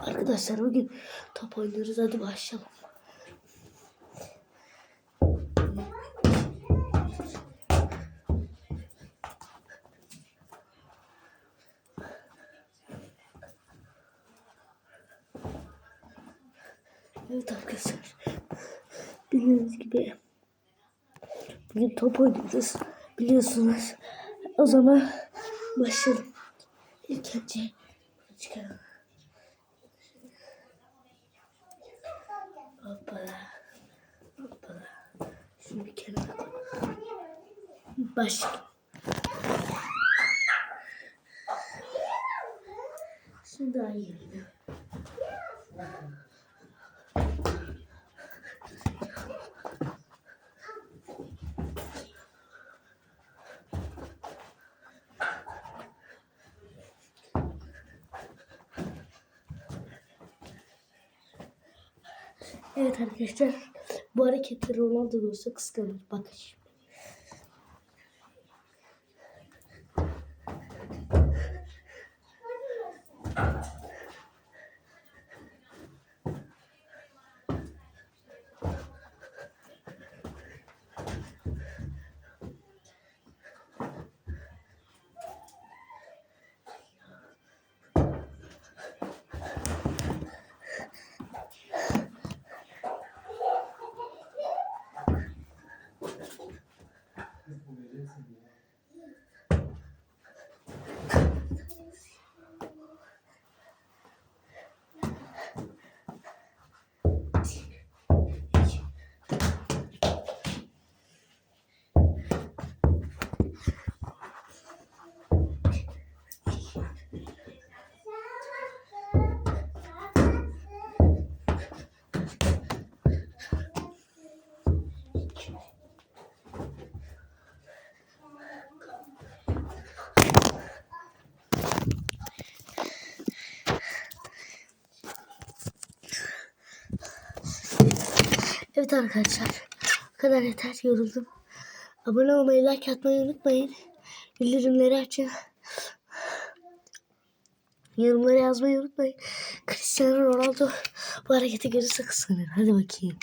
Arkadaşlar bugün top oynuyoruz. Hadi başlayalım. Evet arkadaşlar. Bildiğiniz gibi bugün top oynuyoruz. Biliyorsunuz. O zaman başlayalım. İlk önce çıkalım. Şunu bir kenara. Başlayalım. Şimdi daha iyi. Evet arkadaşlar. Bu hareketleri Ronaldo görse kıskanır. Bakın şimdi. Evet arkadaşlar. Bu kadar yeter. Yoruldum. Abone olmayı, like atmayı unutmayın. Bildirimleri açın. Yorumları yazmayı unutmayın. Cristiano Ronaldo bu hareketi görürse kıskanır. Hadi bakayım.